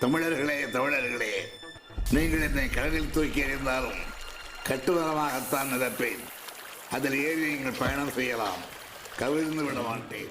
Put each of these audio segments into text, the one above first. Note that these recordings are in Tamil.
தமிழர்களே தமிழர்களே நீங்கள் என்னை கடலில் தூக்கி எறிந்தாலும் கட்டுமரமாகத்தான் மிதப்பேன் அதில் ஏறி நீங்கள் பயணம் செய்யலாம். கவிழ்ந்து விட மாட்டேன்.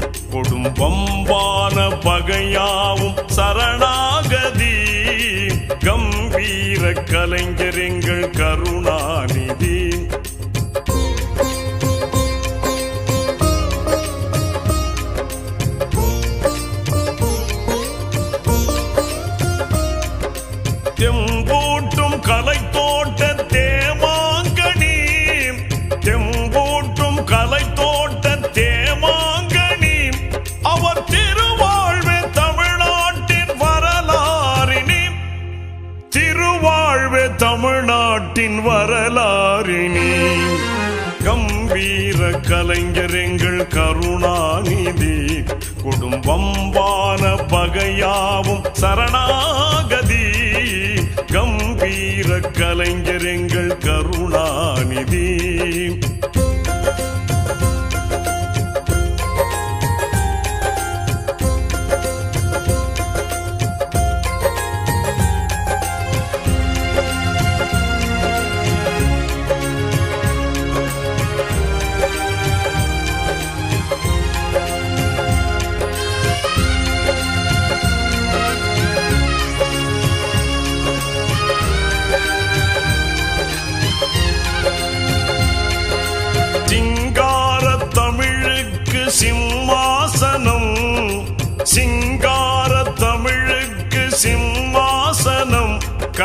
கொடும் பம்பான பகையாவும் சரணாகதி. கம்பீர கலைஞர் எங்கள் கருணா வரலாறினி. கம்பீர கலைஞர் எங்கள் கருணாநிதி. குடும்பம்பான பகையாவும் சரணாக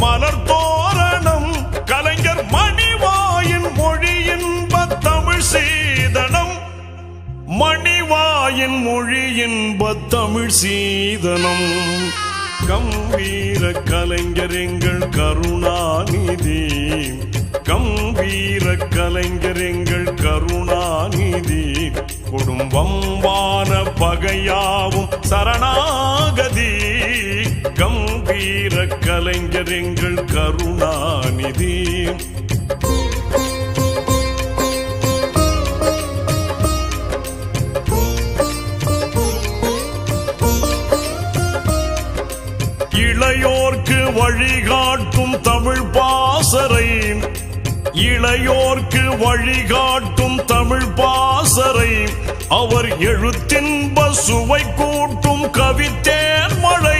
மலர் தோரணம் கலைஞர் மணிவாயின் மொழியின்ப தமிழ் சீதனம். மணிவாயின் மொழியின்ப தமிழ் சீதனம். கம்பீர கலைஞர் எங்கள் கருணாநிதி. கம்பீர கலைஞர் எங்கள் கருணாநிதி. குடும்பம் வார பகையாவும் சரணா வீர கலைஞர் எங்கள் கருணாநிதி. இளையோர்க்கு வழிகாட்டும் தமிழ் பாசரை இளையோர்க்கு வழிகாட்டும் தமிழ் பாசரை அவர் எழுத்தின்ப சுவை கூட்டும் கவித்தேன் மழை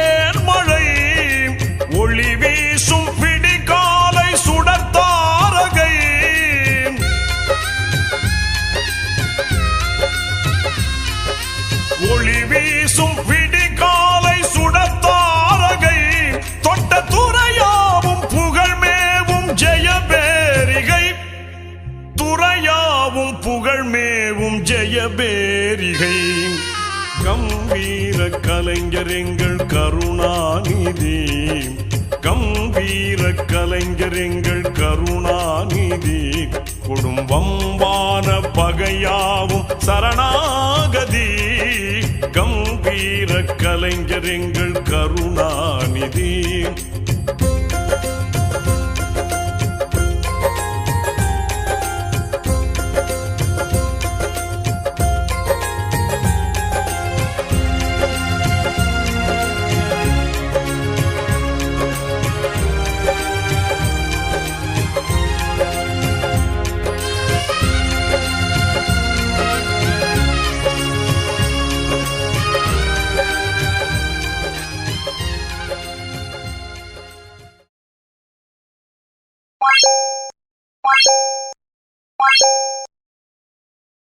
புகழ்மேவும் பேரிகை. கம்பீர கலைஞர் எங்கள் கருணாநிதி. கம்பீர கலைஞர் எங்கள் கருணாநிதி. குடும்பம்பான பகையாவும் சரணாகதி. கம்பீர கலைஞர் எங்கள்